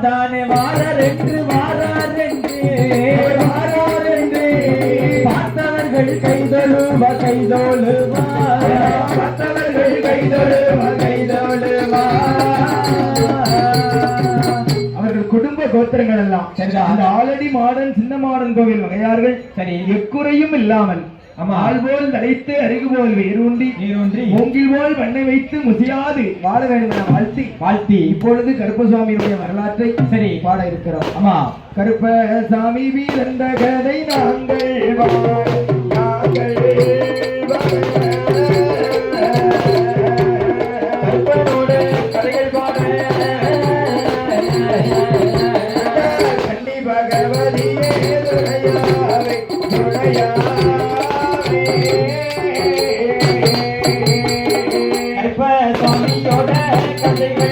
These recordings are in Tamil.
தானே வாரரென்று வாராரென்று. வாராரென்று. பார்த்தவர்கள் கைதொழுவ கைதொழுவா பார்த்தவர்கள் கைதொழுவ குடும்ப கோத்திரங்கள் எல்லாம். ஆல்ரெடி மாடன் சின்ன மாடன் கோவில் வகையார்கள் சரி. எக்குறையும் இல்லாமல் ஆள் போல் தலைத்து அருகு போல் வேரூண்டி நீரொன்றி மூங்கில் போல் பண்ணை வைத்து முசியாது வாழ வேண்டும் என வாழ்த்தி. வாழ்த்தி. இப்பொழுது கருப்பசாமியுடைய வரலாற்றை சரி. பாட இருக்கிறோம் ஆமா. கருப்பசாமி வீரந்த கதை நாங்கள் நாங்கள் சுவாமியோட கதைகள்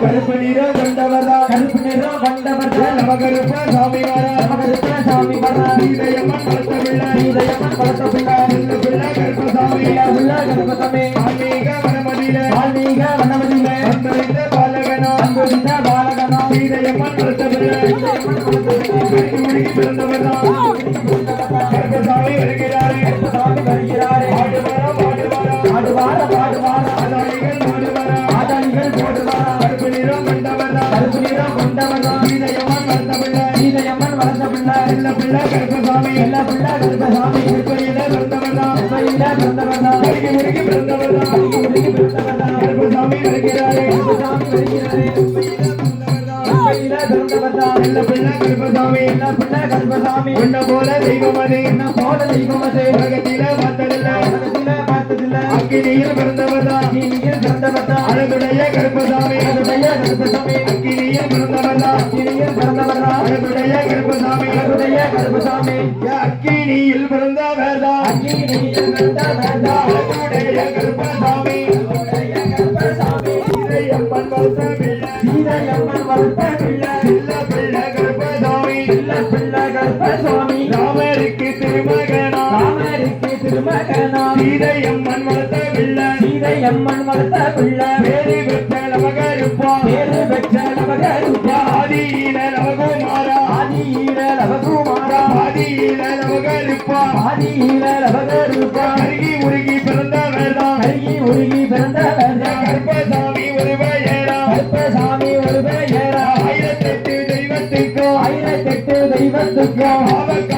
கருப்பு நிறம் கொண்டவரா கருப்பு நிறம் கொண்டவர்தான் நமகருப்ப சாமி வரா நமக்கு சாமி வரா சீதையம்மன் வளர்த்த பிள்ளை சீதையம்மன் வளர்த்த பிள்ளை இந்த பிள்ளை கருப்பசாமி உள்ள கருப்பசமே ஆன்மீக வனமதியில எல்லா பிள்ளை கருப்பசாமி எல்லா பிள்ளை கருப்பசாமி கருப்பையில பிறந்தவர்தான் செவ்வையில பிறந்தவனா கருகி முருகி பிறந்தவர்தான் முருகி வருகிறாரே சாமி வருகிறாரே செவ்வையில எல்லா பிள்ளை கருப்பசாமி எல்லா பிள்ளை கருப்பசாமி உன்ன போல என்ன போல தெய்வமதே உலகத்தில பார்த்ததில்லை உலகத்தில பார்த்ததில்லை அக்கினியில் பிறந்தவர்தான் பிறந்தவர்தான். அழகுடைய கருப்பசாமி. திருமகனா. ராமருக்கு மகனாம். சீதையம்மன் வளர்த்த பிள்ளை சீதையம்மன் வளர்த்த பிள்ளை வேறு பெற்ற நமகருப்பா வேறு பெற்ற நமகருப்பா ஆதியின நவகுமாரா ஆதியின நவகுமாரா ஆதியின நவகருப்பா ஆதியின நவகருப்பா கருகி உருகி பிறந்த வேதா கருகி உருகி பிறந்த வேதா கர்ப்பசாமி ஒரு பெயரா. கர்ப்பசாமி ஒரு பெயரா. ஆயிரத்தெட்டு தெய்வத்துக்கோ. ஆயிரத்தெட்டு தெய்வத்துக்கோ. அவக்கா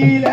கையில